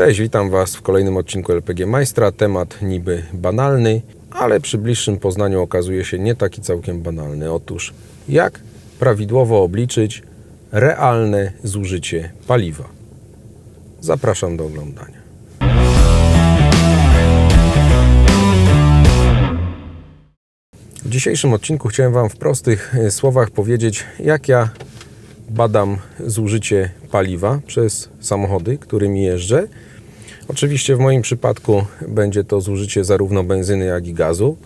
Cześć, witam Was w kolejnym odcinku LPG Majstra. Temat niby banalny, ale przy bliższym poznaniu okazuje się nie taki całkiem banalny. Otóż, jak prawidłowo obliczyć realne zużycie paliwa? Zapraszam do oglądania. W dzisiejszym odcinku chciałem Wam w prostych słowach powiedzieć, jak ja badam zużycie paliwa przez samochody, którymi jeżdżę. Oczywiście w moim przypadku będzie to zużycie zarówno benzyny, jak i gazu.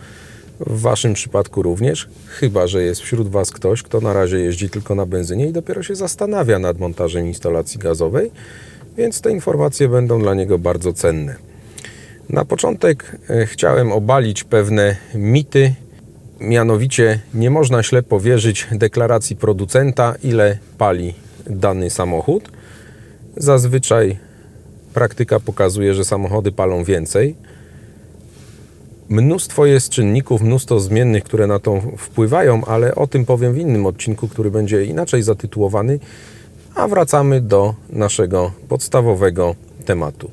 W Waszym przypadku również, chyba że jest wśród Was ktoś, kto na razie jeździ tylko na benzynie i dopiero się zastanawia nad montażem instalacji gazowej, więc te informacje będą dla niego bardzo cenne. Na początek e, chciałem obalić pewne mity, mianowicie nie można ślepo wierzyć deklaracji producenta, ile pali dany samochód. Zazwyczaj praktyka pokazuje, że samochody palą więcej. Mnóstwo jest czynników, mnóstwo zmiennych, które na to wpływają, ale o tym powiem w innym odcinku, który będzie inaczej zatytułowany. A wracamy do naszego podstawowego tematu.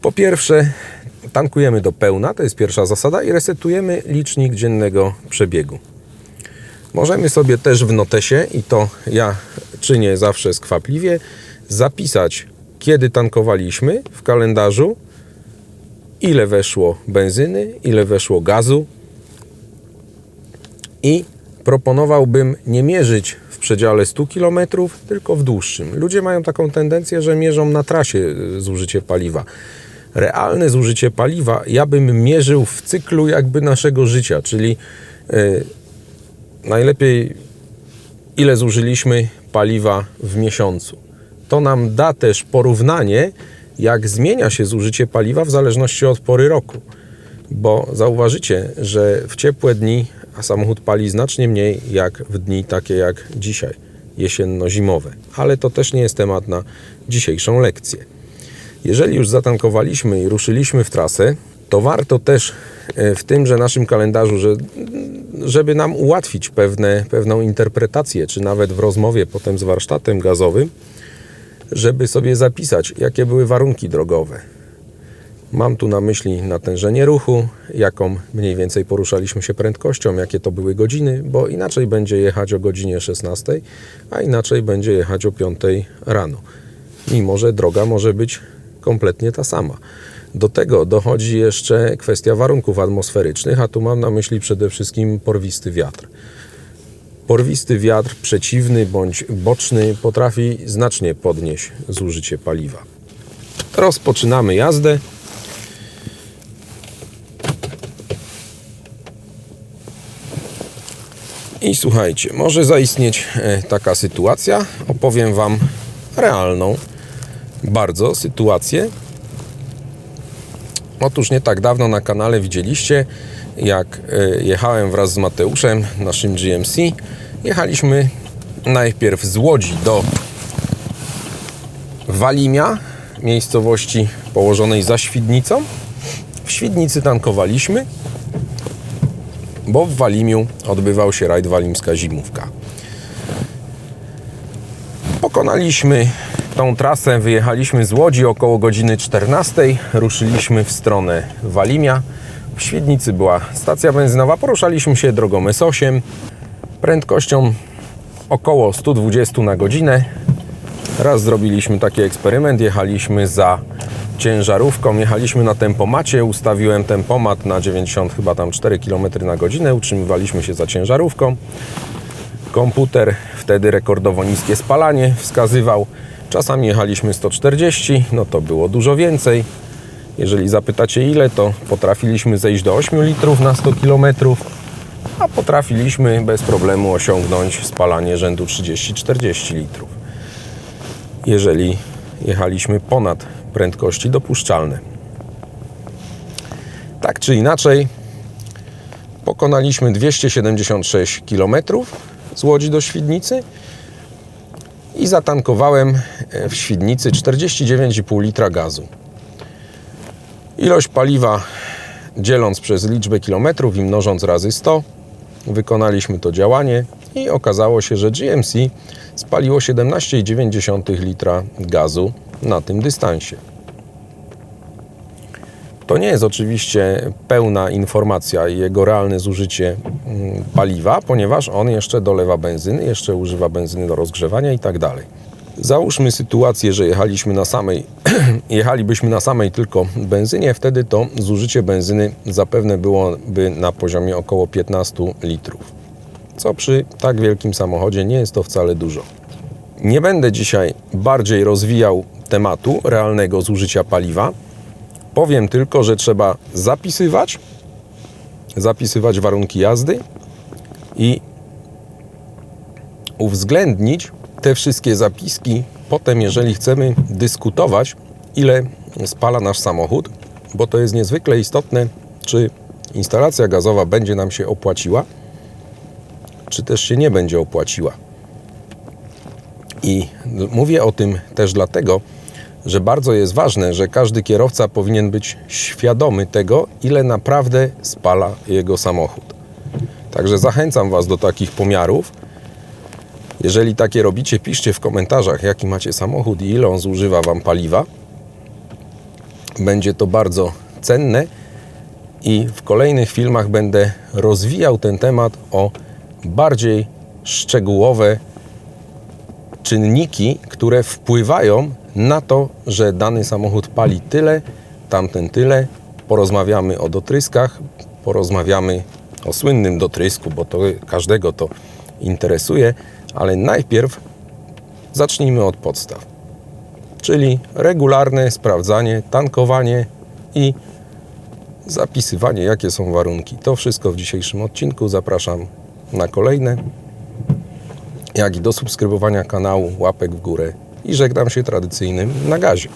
Po pierwsze, tankujemy do pełna, to jest pierwsza zasada, i resetujemy licznik dziennego przebiegu. Możemy sobie też w notesie, i to ja czynię zawsze skwapliwie, zapisać, kiedy tankowaliśmy w kalendarzu, ile weszło benzyny, ile weszło gazu i proponowałbym nie mierzyć w przedziale 100 km, tylko w dłuższym. Ludzie mają taką tendencję, że mierzą na trasie y, zużycie paliwa. Realne zużycie paliwa ja bym mierzył w cyklu jakby naszego życia, czyli y, najlepiej ile zużyliśmy paliwa w miesiącu. To nam da też porównanie, jak zmienia się zużycie paliwa w zależności od pory roku. Bo zauważycie, że w ciepłe dni samochód pali znacznie mniej jak w dni takie jak dzisiaj, jesienno-zimowe. Ale to też nie jest temat na dzisiejszą lekcję. Jeżeli już zatankowaliśmy i ruszyliśmy w trasę, to warto też e, w tymże naszym kalendarzu, że, żeby nam ułatwić pewne, pewną interpretację, czy nawet w rozmowie potem z warsztatem gazowym, żeby sobie zapisać, jakie były warunki drogowe. Mam tu na myśli natężenie ruchu, jaką mniej więcej poruszaliśmy się prędkością, jakie to były godziny, bo inaczej będzie jechać o godzinie 16, a inaczej będzie jechać o 5 rano. Mimo, że droga może być kompletnie ta sama. Do tego dochodzi jeszcze kwestia warunków atmosferycznych, a tu mam na myśli przede wszystkim porwisty wiatr. Porwisty wiatr przeciwny bądź boczny potrafi znacznie podnieść zużycie paliwa. Rozpoczynamy jazdę. I słuchajcie, może zaistnieć e, taka sytuacja. Opowiem Wam realną bardzo sytuację. Otóż nie tak dawno na kanale widzieliście, jak e, jechałem wraz z Mateuszem, naszym GMC. Jechaliśmy najpierw z Łodzi do Walimia, miejscowości położonej za Świdnicą. W Świdnicy tankowaliśmy, bo w Walimiu odbywał się rajd Walimska Zimówka. Pokonaliśmy tą trasę, wyjechaliśmy z Łodzi około godziny 14, ruszyliśmy w stronę Walimia. W Świdnicy była stacja benzynowa, poruszaliśmy się drogą S8 prędkością około 120 na godzinę. Raz zrobiliśmy taki eksperyment, jechaliśmy za ciężarówką, jechaliśmy na tempomacie, ustawiłem tempomat na 90 chyba tam 4 km na godzinę, utrzymywaliśmy się za ciężarówką. Komputer wtedy rekordowo niskie spalanie wskazywał. Czasami jechaliśmy 140, no to było dużo więcej. Jeżeli zapytacie ile, to potrafiliśmy zejść do 8 litrów na 100 km, a potrafiliśmy bez problemu osiągnąć spalanie rzędu 30-40 litrów. Jeżeli jechaliśmy ponad prędkości dopuszczalne. Tak czy inaczej, pokonaliśmy 276 km z Łodzi do Świdnicy i zatankowałem w Świdnicy 49,5 litra gazu. Ilość paliwa dzieląc przez liczbę kilometrów i mnożąc razy 100 wykonaliśmy to działanie i okazało się, że GMC spaliło 17,9 litra gazu na tym dystansie. To nie jest oczywiście pełna informacja i jego realne zużycie mm, paliwa, ponieważ on jeszcze dolewa benzyny, jeszcze używa benzyny do rozgrzewania i tak dalej. Załóżmy sytuację, że jechaliśmy na samej, jechalibyśmy na samej tylko benzynie, wtedy to zużycie benzyny zapewne byłoby na poziomie około 15 litrów. Co przy tak wielkim samochodzie nie jest to wcale dużo. Nie będę dzisiaj bardziej rozwijał tematu realnego zużycia paliwa. Powiem tylko, że trzeba zapisywać, zapisywać warunki jazdy i uwzględnić te wszystkie zapiski potem, jeżeli chcemy dyskutować, ile spala nasz samochód, bo to jest niezwykle istotne, czy instalacja gazowa będzie nam się opłaciła, czy też się nie będzie opłaciła. I mówię o tym też dlatego, że bardzo jest ważne, że każdy kierowca powinien być świadomy tego, ile naprawdę spala jego samochód. Także zachęcam Was do takich pomiarów. Jeżeli takie robicie, piszcie w komentarzach, jaki macie samochód i ile on zużywa Wam paliwa. Będzie to bardzo cenne i w kolejnych filmach będę rozwijał ten temat o bardziej szczegółowe czynniki, które wpływają na to, że dany samochód pali tyle, tamten tyle. Porozmawiamy o dotryskach, porozmawiamy o słynnym dotrysku, bo to każdego to interesuje, ale najpierw zacznijmy od podstaw. Czyli regularne sprawdzanie, tankowanie i zapisywanie, jakie są warunki. To wszystko w dzisiejszym odcinku. Zapraszam na kolejne jak i do subskrybowania kanału, łapek w górę i żegnam się tradycyjnym na gazie.